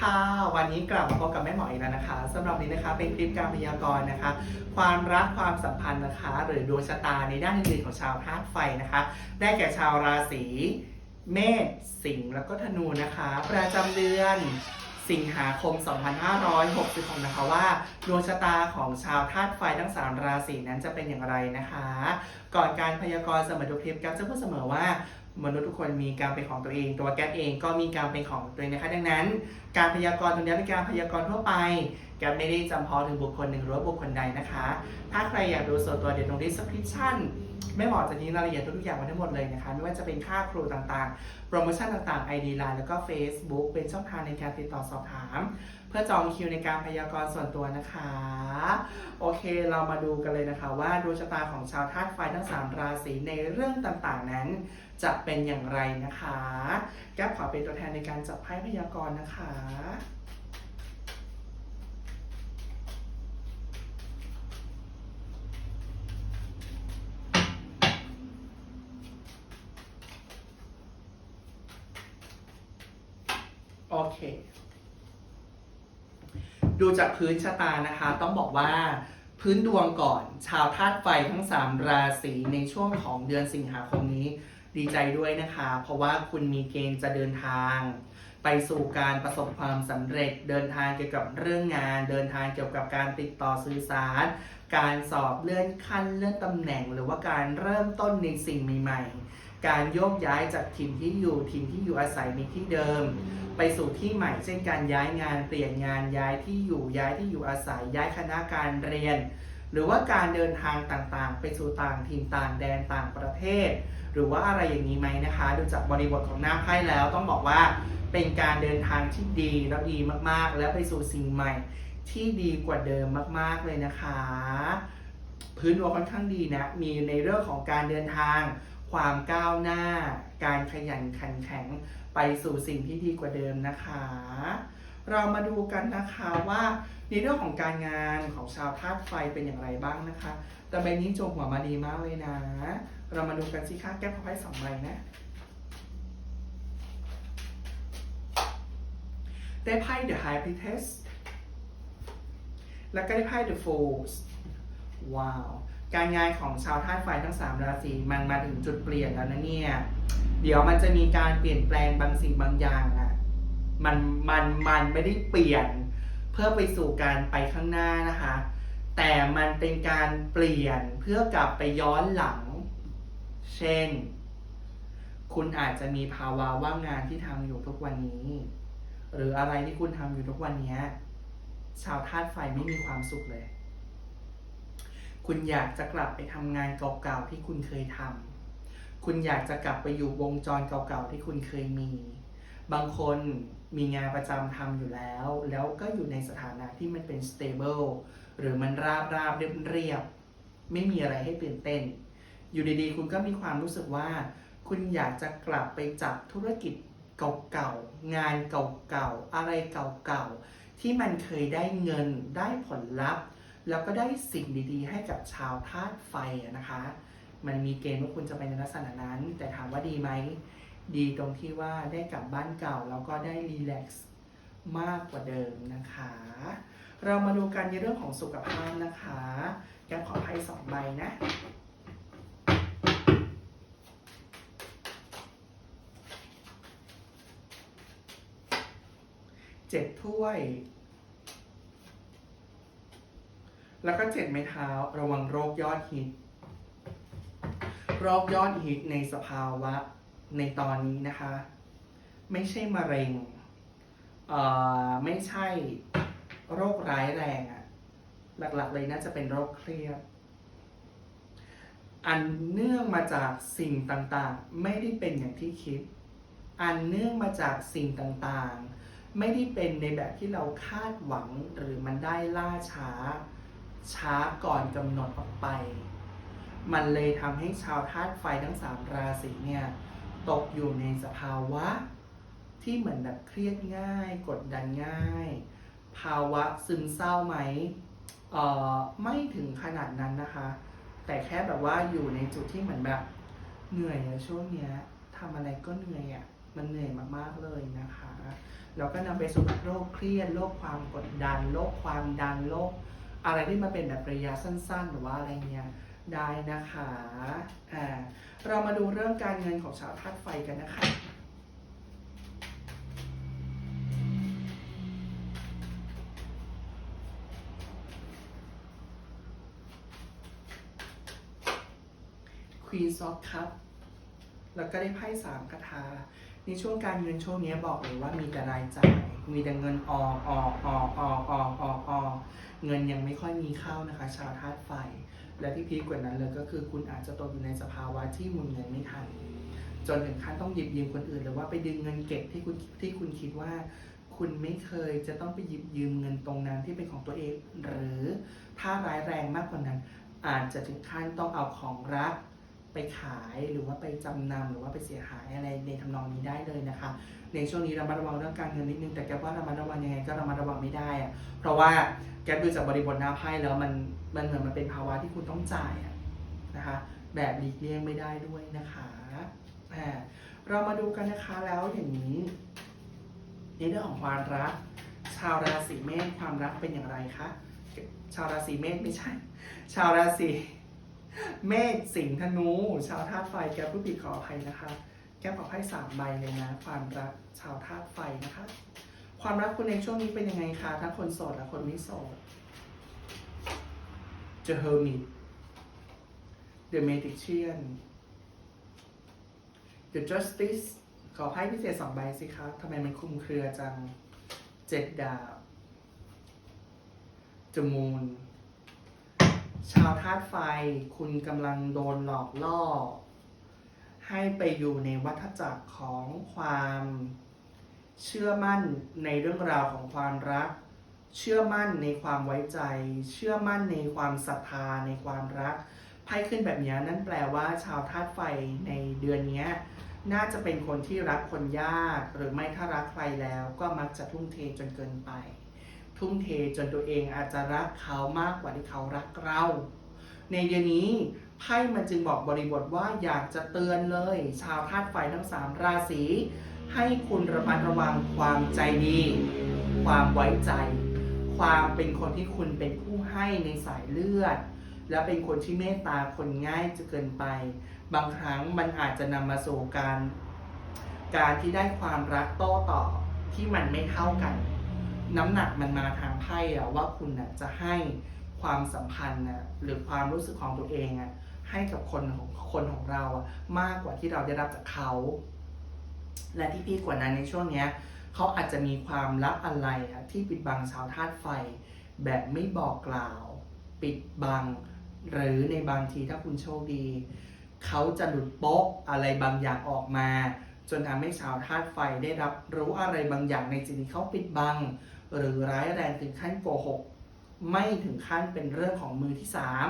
ค่ะ วันนี้กลับมาพบกับแม่หมออีกแล้วนะคะสำหรับนี้นะคะเป็นคลิปการพยากรณ์นะคะ ความรักความสัมพันธ์นะคะ หรือดวงชะตาในด้านอื่นๆของชาวธาตุไฟนะคะ ได้แก่ชาวราศีเมษสิงห์แล้วก็ธนูนะคะ ประจำเดือนสิงหาคม 2566 นะคะว่าดวงชะตาของชาวธาตุไฟทั้ง 3 ราศีนั้นจะเป็นอย่างไรนะคะ ก่อนการพยากรณ์เสมอทุกคลิปก๊ปจะพูดเสมอว่า มนุษย์ทุกคนมีการเป็นของตัวเอง ตัวแก๊ปเองก็มีการเป็นของตัวเองนะคะดังนั้น การพยากรณ์ตรงนี้เป็นการพยากรณ์ทั่วไป แกไม่ได้จำเพาะถึงบุคคลหนึ่งหรือว่าบุคคลใดนะคะ ถ้าใครอยากดูส่วนตัวเดี๋ยวตรง description ไม่หมอจะทิ้งรายละเอียดทุกอย่างไว้ทั้งหมดเลยนะคะ ไม่ว่าจะเป็นค่าครูต่างๆ โปรโมชั่นต่างๆ ID Line แล้วก็ Facebook เป็นช่องทางในการติดต่อสอบถาม เพื่อจองคิวในการพยากรณ์ส่วนตัวนะคะ โอเคเรามาดูกันเลยนะคะ ว่าดวงชะตาของชาวธาตุไฟทั้ง 3 ราศีในเรื่องต่างๆนั้น จะเป็นอย่างไรนะคะ แก้วขอเป็นตัวแทนในการจับไพ่พยากรณ์นะคะ โอเค ดู จากพื้นชะตานะคะ ต้องบอกว่าพื้นดวงก่อน ชาวธาตุไฟทั้ง 3 ราศีในช่วงของเดือนสิงหาคมนี้ ดีใจด้วยนะคะ เพราะว่าคุณมีเกณฑ์จะเดินทาง ไปสู่การประสบความสำเร็จ เดินทางเกี่ยวกับเรื่องงาน เดินทางเกี่ยวกับการติดต่อสื่อสาร การสอบเลื่อนขั้นเลื่อนตำแหน่ง หรือว่าการเริ่มต้นในสิ่งใหม่ๆ การโยกย้ายจากถิ่นที่อยู่ถิ่นที่อยู่อาศัยในที่เดิม ไปสู่ที่ใหม่เช่นการย้ายงานเปลี่ยนงานย้ายที่อยู่ย้ายที่อยู่อาศัยย้ายคณะการเรียน หรือว่าการเดินทางต่างๆ ไปสู่ต่างถิ่นต่างแดนต่างประเทศ หรือว่าอะไรอย่างนี้ไหมนะคะ ดูจากบริบทของหน้าไพ่แล้วต้องบอกว่าเป็นการเดินทางที่ดีแล้วดีมากๆ แล้วไปสู่สิ่งใหม่ ที่ดีกว่าเดิมมากๆเลยนะคะ พื้นดวงค่อนข้างดีนะมีในเรื่องของการเดินทาง ความก้าวหน้า การขยันขันแข็งไปสู่สิ่งที่ดีกว่าเดิมนะคะ เรามาดูกันนะคะว่าในเรื่องของการงานของชาวธาตุไฟเป็นอย่างไรบ้างนะคะ แต่ใบนี้จงหัวมาดีมากเลยนะ เรามาดูกันสิคะแก้วไพ่สองใบนะได้ไพ่ The High Priestess แล้วก็ได้ไพ่ The Fools ว้าว การงานของชาวธาตุไฟทั้ง3ราศีมันมาถึงจุดเปลี่ยนแล้วนะเนี่ย เดี๋ยวมันจะมีการเปลี่ยนแปลงบางสิ่งบางอย่างอะมันมันมันไม่ได้เปลี่ยนเพื่อไปสู่การไปข้างหน้านะคะ แต่มันเป็นการเปลี่ยนเพื่อกลับไปย้อนหลัง เช่น คุณอาจจะมีภาวะว่างงานที่ทำอยู่ทุกวันนี้ หรืออะไรที่คุณทำอยู่ทุกวันเนี้ยชาวธาตุไฟไม่มีความสุขเลย คุณอยากจะกลับไปทำงานเก่าๆที่คุณเคยทำคุณอยากจะกลับไปอยู่วงจรเก่าๆที่คุณเคยมี บางคนมีงานประจำทำอยู่แล้ว แล้วก็อยู่ในสถานะที่มันเป็น stable หรือมันราบราบเรียบเรียบๆไม่มีอะไรให้ตื่นเต้น อยู่ดีๆ คุณก็มีความรู้สึกว่า คุณอยากจะกลับไปจับธุรกิจเก่าๆ งานเก่าๆ อะไรเก่าๆ ที่มันเคยได้เงินได้ผลลัพธ์ แล้วก็ได้สิ่งดีๆ ให้กับชาวธาตุไฟนะคะ มันมีเกณฑ์ว่าคุณจะไปในลักษณะนั้น แต่ถามว่าดีไหม ดีตรงที่ว่าได้กลับบ้านเก่า แล้วก็ได้รีแลกซ์มากกว่าเดิมนะคะ เรามาดูกันในเรื่องของสุขภาพนะคะแกขอให้สองใบนะเจ็ดถ้วย แล้วก็เจ็ดไม้เท้าระวังโรคยอดฮิต โรคยอดฮิตในสภาวะในตอนนี้นะคะ ไม่ใช่มะเร็งเอ่อไม่ใช่โรคร้ายแรงอะหลักๆเลยน่าจะเป็นโรคเครียด อันเนื่องมาจากสิ่งต่างๆ ไม่ได้เป็นอย่างที่คิด อันเนื่องมาจากสิ่งต่างๆ ไม่ได้เป็นในแบบที่เราคาดหวังหรือมันได้ล่าช้า ช้าก่อนกำหนดออกไป มันเลยทำให้ชาวธาตุไฟทั้งสามราศีเนี่ยตกอยู่ในสภาวะ ที่เหมือนแบบเครียดง่าย กดดันง่าย ภาวะซึมเศร้าไหมเอ่อไม่ถึงขนาดนั้นนะคะ แต่แค่แบบว่าอยู่ในจุดที่เหมือนแบบเหนื่อยอะช่วงเนี้ยทำอะไรก็เหนื่อยอะมันเหนื่อยมากๆเลยนะคะแล้วก็นำไปสู่โรคเครียดโรคความกดดันโรคความดันโรค อะไรที่มาเป็นแบบระยะสั้นๆ หรือว่าอะไรเงี้ยได้นะคะอ่าเรามาดูเรื่องการเงินของชาวธาตุไฟกันนะคะ Queen of Cup แล้วก็ได้ไพ่สามคาถา ในช่วงการเงินช่วงนี้บอกเลยว่ามีแต่รายจ่าย มีแต่เงินออกออกออกออกออกออกออกเงินยังไม่ค่อยมีเข้านะคะ ชาวธาตุไฟ และที่พีคกว่านั้นเลยก็คือคุณอาจจะตกอยู่ในสภาวะที่มุนเงินไม่ทัน จนถึงขั้นต้องหยิบยืมคนอื่น หรือว่าไปดึงเงินเก็บที่คุณที่คุณคิดว่า คุณไม่เคยจะต้องไปหยิบยืมเงินตรงนั้นที่เป็นของตัวเอง หรือถ้าร้ายแรงมากกว่านั้น อาจจะถึงขั้นต้องเอาของรัก ไปขายหรือว่าไปจำนำหรือว่าไปเสียหายอะไรในทำนองนี้ได้เลยนะคะ ในช่วงนี้ระมัดระวังเรื่องการเงินนิดนึงแต่แกว่าระมัดระวังยังไงก็ระมัดระวังไม่ได้อะเพราะว่าแกดูจากบริบทหน้าไพ่แล้วมันมันเหมือนมันเป็นภาวะที่คุณต้องจ่ายอะนะคะ แบบหลีกเลี่ยงไม่ได้ด้วยนะคะอ่าเรามาดูกันนะคะแล้วอย่างนี้ในเรื่องของความรัก ชาวราศีเมษความรักเป็นอย่างไรคะชาวราศีเมษไม่ใช่ ชาวราศี เมษสิงห์ธนู ชาวธาตุไฟแก้ผู้ผิดขออภัยนะคะ แก้ขอให้สามใบเลยนะ ความรักชาวธาตุไฟนะคะ ความรักคุณในช่วงนี้เป็นยังไงคะทั้งคนโสดและคนไม่โสด The Hermit The Magician The Justice ขอให้พิเศษสองใบสิคะทำไมมันคุมเครือจังเจ็ดดาบ The Moon ชาวธาตุไฟคุณกำลังโดนหลอกล่อ ให้ไปอยู่ในวัฏจักรของความเชื่อมั่นในเรื่องราวของความรัก เชื่อมั่นในความไว้ใจ เชื่อมั่นในความศรัทธาในความรักไพ่ขึ้นแบบนี้นั่นแปลว่าชาวธาตุไฟในเดือนนี้น่าจะเป็นคนที่รักคนยาก หรือไม่ถ้ารักใครแล้วก็มักจะทุ่มเทจนเกินไป ทุ่มเทจนตัวเองอาจจะรักเขามากกว่าที่เขารักเรา ในเดือนนี้ไพ่มันจึงบอกบริบทว่าอยากจะเตือนเลย ชาวธาตุไฟทั้งสามราศีให้คุณระมัดระวังความใจดี ความไว้ใจ ความเป็นคนที่คุณเป็นผู้ให้ในสายเลือด และเป็นคนที่เมตตาคนง่ายจะเกินไป บางครั้งมันอาจจะนำมาสู่การ การที่ได้ความรักโต้ตอบที่มันไม่เท่ากัน น้ำหนักมันมาทางไพ่อะว่าคุณอะจะให้ความสัมพันธ์อะหรือความรู้สึกของตัวเองอะให้กับคนของคนของเราอะมากกว่าที่เราได้รับจากเขา และที่พี่กว่านั้นในช่วงเนี้ยเขาอาจจะมีความลับอะไรอะที่ปิดบังชาวธาตุไฟ แบบไม่บอกกล่าว ปิดบัง หรือในบางทีถ้าคุณโชคดี เขาจะหลุดโป๊ะอะไรบางอย่างออกมาจนทำให้ชาวธาตุไฟได้รับรู้อะไรบางอย่างในสิ่งที่เขาปิดบัง หรือร้ายแรงถึงขั้นโกหก ไม่ถึงขั้นเป็นเรื่องของมือที่สาม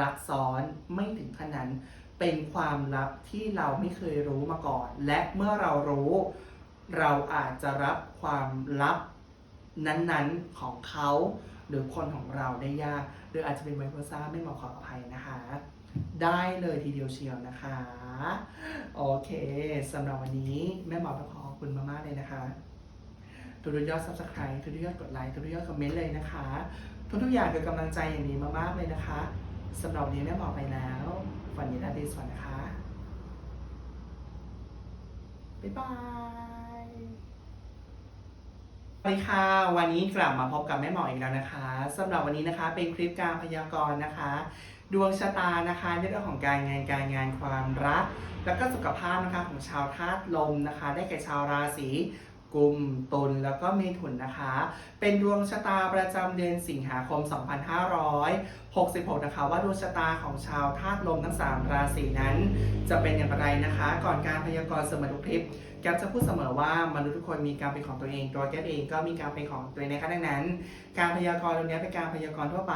รักซ้อนไม่ถึงขนาดนั้นเป็นความลับที่เราไม่เคยรู้มาก่อน และเมื่อเรารู้ เราอาจจะรับความลับนั้นๆของเขาหรือคนของเราได้ยาก หรืออาจจะเป็นไวเวอร์ซ่าไม่เหมาะขออภัยนะคะ ได้เลยทีเดียวเชียวนะคะ โอเคสำหรับวันนี้แม่หมอต้องขอขอบคุณมากๆเลยนะคะ ทุกๆยอด subscribe ทุกๆยอดกดไลค์ทุกๆยอดคอมเมนต์เลยนะคะ ทุกๆอย่างคือกำลังใจอย่างดีมากๆเลยนะคะสำหรับวันนี้แม่หมอไปแล้วฝันดีราตรีสวัสดิ์นะคะบ๊ายบายสวัสดีค่ะ วันนี้กลับมาพบกับแม่หมออีกแล้วนะคะสำหรับวันนี้นะคะ เป็นคลิปการพยากรณ์นะคะ ดวงชะตานะคะในเรื่องของการงานการงานความรัก แล้วก็สุขภาพนะคะของชาวธาตุลมนะคะ ได้แก่ชาวราศี กุมตุลแล้วก็เมถุนนะคะ เป็นดวงชะตาประจำเดือนสิงหาคม 2566 นะคะ ว่าดวงชะตาของชาวธาตุลมทั้ง 3 ราศีนั้น จะเป็นอย่างไรนะคะ ก่อนการพยากรณ์สมอทุกคลิป แก๊ปจะพูดเสมอว่ามนุษย์ทุกคนมีการเป็นของตัวเองตัวแก๊ปเองก็มีการเป็นของตัวเองนะคะดังนั้น การพยากรณ์ตรงนี้เป็นการพยากรณ์ทั่วไป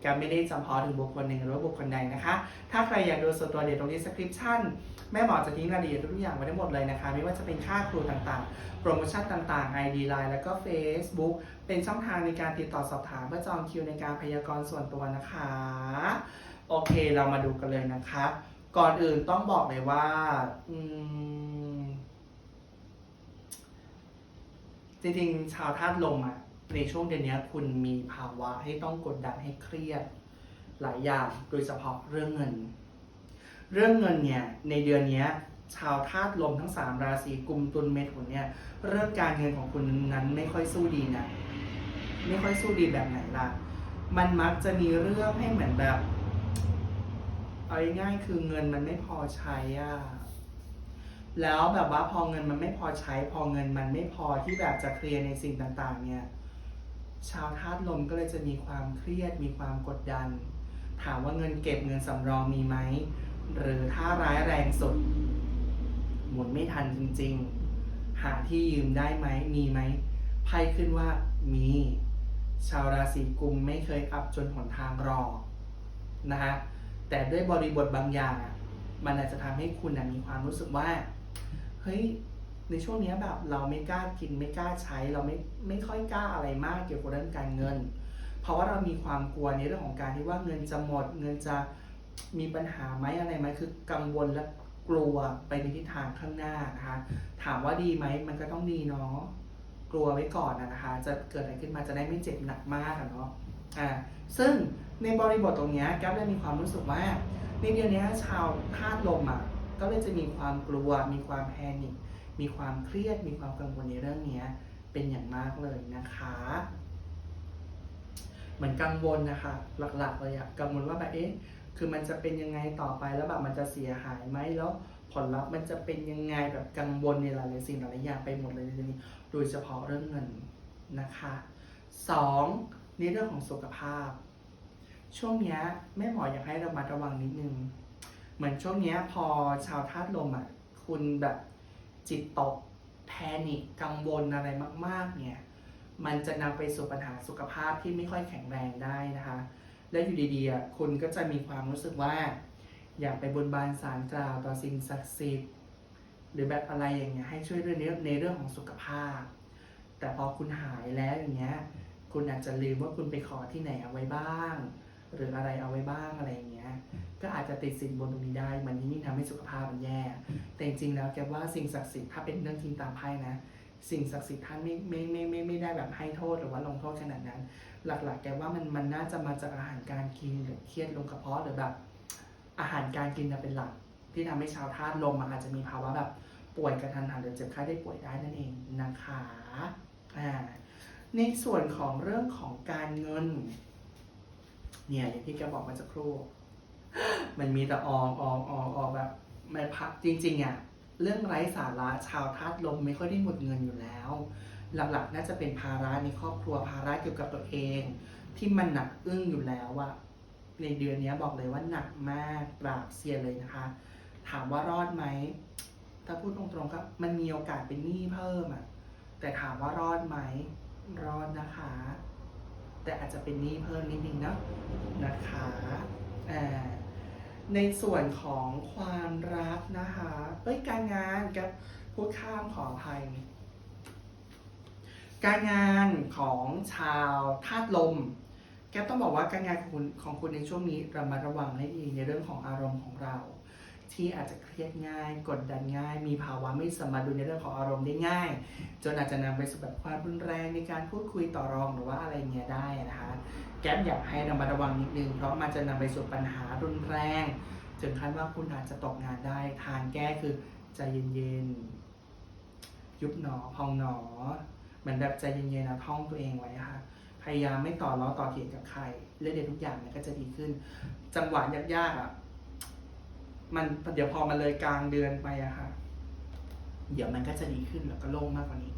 แก๊ปไม่ได้จำเพาะถึงบุคคลหนึ่งหรือว่าบุคคลใดนะคะ ถ้าใครอยากดูส่วนตัวเดี๋ยวตรงนี้สคริปชั่นแม่หมอจะทิ้งรายละเอียดทุกอย่างไว้ทั้งหมดเลยนะคะ ไม่ว่าจะเป็นค่าครูต่างๆ โปรโมชั่นต่างๆ ID Line แล้วก็ Facebook เป็นช่องทางในการติดต่อสอบถามเพื่อจองคิวในการพยากรณ์ส่วนตัวนะคะ โอเคเรามาดูกันเลยนะคะ ก่อนอื่นต้องบอกเลยว่าอืม จริงๆ ชาวธาตุลมอะในช่วงเดือนนี้คุณมีภาวะให้ต้องกดดันให้เครียด หลายอย่างโดยเฉพาะเรื่องเงิน เรื่องเงินเนี่ยในเดือนนี้ชาวธาตุลมทั้งสามราศีกุมตุลเมถุนเนี่ยเรื่องการเงินของคุณนั้นไม่ค่อยสู้ดีนะไม่ค่อยสู้ดีแบบไหนล่ะ มันมักจะมีเรื่องให้เหมือนแบบเอาง่ายคือเงินมันไม่พอใช้อะ แล้วแบบว่าพอเงินมันไม่พอใช้ พอเงินมันไม่พอที่แบบจะเคลียร์ในสิ่งต่างๆ เนี่ย ชาวธาตุลมก็เลยจะมีความเครียด มีความกดดัน ถามว่าเงินเก็บเงินสำรองมีไหม หรือถ้าร้ายแรงสุด หมุนไม่ทันจริง ๆ หาที่ยืมได้ไหม มีไหมไพ่ขึ้นว่ามี ชาวราศีกุมไม่เคยอับจนหนทางรอนะฮะแต่ด้วยบริบทบางอย่างมันอาจจะทำให้คุณอะมีความรู้สึกว่า เฮ้ยในช่วงเนี้ยแบบเราไม่กล้ากินไม่กล้าใช้เราไม่ไม่ค่อยกล้าอะไรมากเกี่ยวกับเรื่องการเงิน เพราะว่าเรามีความกลัวในเรื่องของการที่ว่าเงินจะหมด เงินจะมีปัญหาไหมอะไรไหมคือกังวลและกลัวไปในทิศทางข้างหน้านะคะถามว่าดีไหมมันก็ต้องดีเนาะกลัวไว้ก่อนนะคะ จะเกิดอะไรขึ้นมาจะได้ไม่เจ็บหนักมากเนาะอ่าซึ่งในบริบทตรงนี้แก๊ปเลยมีความรู้สึกว่าในเดือนเนี้ยชาวธาตุลมอะ ก็เลยจะมีความกลัว มีความแพนิคมีความเครียด มีความกังวลในเรื่องนี้เป็นอย่างมากเลยนะคะเหมือนกังวลนะคะหลักๆเลยอะกังวลว่าแบบเอ๊ะคือมันจะเป็นยังไงต่อไปแล้วแบบมันจะเสียหายไหมแล้วผลลัพธ์มันจะเป็นยังไงแบบกังวลในหลายๆสิ่งหลายๆอย่างไปหมดเลยในนี้โดยเฉพาะเรื่องเงินนะคะสองในเรื่องของสุขภาพ ช่วงนี้แม่หมออยากให้เรามาระวังนิดนึง เหมือนช่วงนี้พอชาวธาตุลมอะคุณแบบจิตตกแพนิคกังวลอะไรมาก ๆ เนี่ย มันจะนำไปสู่ปัญหาสุขภาพที่ไม่ค่อยแข็งแรงได้นะคะ และอยู่ดีๆคุณก็จะมีความรู้สึกว่า อยากไปบนบานสารกล่าวต่อสิ่งศักดิ์สิทธิ์หรือแบบอะไรอย่างเงี้ยให้ช่วยเรื่องนี้ในเรื่องของสุขภาพ แต่พอคุณหายแล้วอย่างเงี้ย คุณอาจจะลืมว่าคุณไปขอที่ไหนเอาไว้บ้าง หรืออะไรเอาไว้บ้างอะไรอย่างเงี้ยก็อาจจะติดสินบนตรงนี้ได้ มันยิ่งทำให้สุขภาพมันแย่ แต่จริงๆแล้วแกว่าสิ่งศักดิ์สิทธิ์ถ้าเป็นเรื่องจริงตามไพ่นะสิ่งศักดิ์สิทธิ์ท่านไม่ไม่ไม่ไม่ไม่ได้แบบให้โทษหรือว่าลงโทษขนาดนั้น หลักๆ แกว่ามันมันน่าจะมาจากอาหารการกินหรือเครียดลงกระเพาะหรือแบบอาหารการกินน่ะเป็นหลัก ที่ทำให้ชาวธาตุลมมันอาจจะมีภาวะแบบป่วยกระทันหันหรือเจ็บไข้ได้ป่วยได้นั่นเองนะคะอ่าในส่วนของเรื่องของการเงิน เนี่ยอย่างที่แกบอกมาสักครู่มันมีแต่ออมออมออมออมแบบไม่พักจริงๆอะเรื่องไร้สาระชาวธาตุลมไม่ค่อยได้หมดเงินอยู่แล้ว หลักๆ น่าจะเป็นภาระในครอบครัวภาระเกี่ยวกับตัวเอง ที่มันหนักอึ้งอยู่แล้วอะในเดือนนี้บอกเลยว่าหนักมากปราบเซียนเลยนะคะ ถามว่ารอดไหมถ้าพูดตรงๆก็มันมีโอกาสเป็นหนี้เพิ่มอะแต่ถามว่ารอดไหมรอดนะคะ แต่อาจจะเป็นหนี้เพิ่มนิดนึงเนาะนะคะในส่วนของความรักนะคะเอ้ยการงานกับพูดข้ามขออภัย การงานของชาวธาตุลม แกต้องบอกว่าการงานของคุณของคุณในช่วงนี้ระมัดระวังให้ดีในเรื่องของอารมณ์ของเรา ที่อาจจะเครียดง่าย กดดันง่าย มีภาวะไม่สมดุลในเรื่องของอารมณ์ได้ง่าย จนอาจจะนำไปสู่แบบความรุนแรงในการพูดคุยต่อรองหรือว่าอะไรเงี้ยได้นะคะแก๊ปอยากให้ระมัดระวังนิดนึงเพราะมันจะนำไปสู่ปัญหารุนแรงจนขั้นว่าคุณอาจจะตกงานได้ ทางแก้คือใจเย็นๆยุบหนอพองหนอเหมือนแบบใจเย็นๆนะท่องตัวเองไว้ค่ะพยายามไม่ต่อล้อต่อเถียงกับใครเรื่องเดียวทุกอย่างมันก็จะดีขึ้น จังหวะยากๆอะ มันเดี๋ยวพอมาเลยกลางเดือนไปอะค่ะ เดี๋ยวมันก็จะดีขึ้นแล้วก็โล่งมากกว่านี้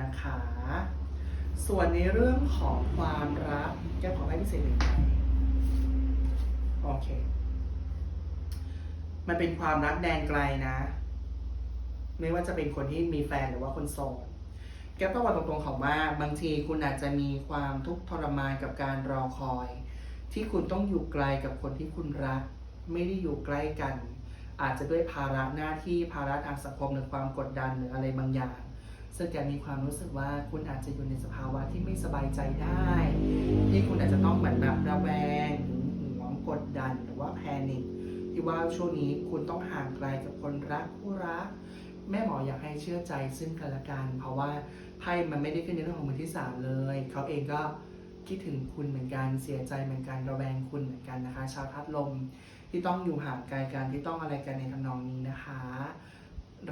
นะคะ ส่วนในเรื่องของความรักแก้ขอให้พิเศษหนึ่งใโอเค มันเป็นความรักแดนไกลนะ ไม่ว่าจะเป็นคนที่มีแฟนหรือว่าคนโสดแก้ต้องบอกตรงๆของว่าบางทีคุณอาจจะมีความทุกข์ทรมานกับการรอคอย ที่คุณต้องอยู่ไกลกับคนที่คุณรัก ไม่ได้อยู่ใกล้กัน อาจจะด้วยภาระหน้าที่ภาระทางสังคมหรือความกดดันหรืออะไรบางอย่าง ซึ่งแกมีความรู้สึกว่าคุณอาจจะอยู่ในสภาวะที่ไม่สบายใจได้ ที่คุณอาจจะต้องเหมือนแบบระแวงหึงหวงกดดันหรือว่าแพนิคที่ว่าช่วงนี้คุณต้องห่างไกลกับคนรักผู้รักแม่หมออยากให้เชื่อใจซึ่งกันและกันเพราะว่าไพ่มันไม่ได้ขึ้นในเรื่องของมือที่สามเลย เขาเองก็คิดถึงคุณเหมือนกันเสียใจเหมือนกันระแวงคุณเหมือนกันนะคะ ชาวธาตุลม ที่ต้องอยู่ห่างไกลกันที่ต้องอะไรกันในทำนองนี้นะคะ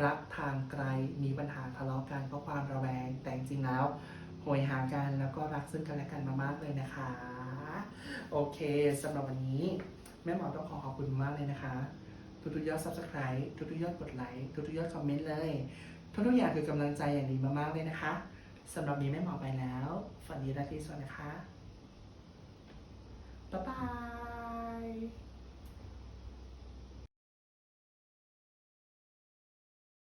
รักทางไกลมีปัญหาทะเลาะกันเพราะความระแวง แต่จริงๆแล้วโหยหากันแล้วก็รักซึ่งกันและกันมามากเลยนะคะ โอเคสำหรับวันนี้ แม่หมอต้องขอขอบคุณมากเลยนะคะทุกๆยอด subscribe ทุกๆยอดกดไลค์ทุกๆยอดคอมเมนต์เลยทุกๆอย่างคือกำลังใจอย่างดีมากๆเลยนะคะสำหรับนี้แม่หมอไปแล้ว ฝันดีราตรีสวัสดิ์นะคะ บ๊ายบาย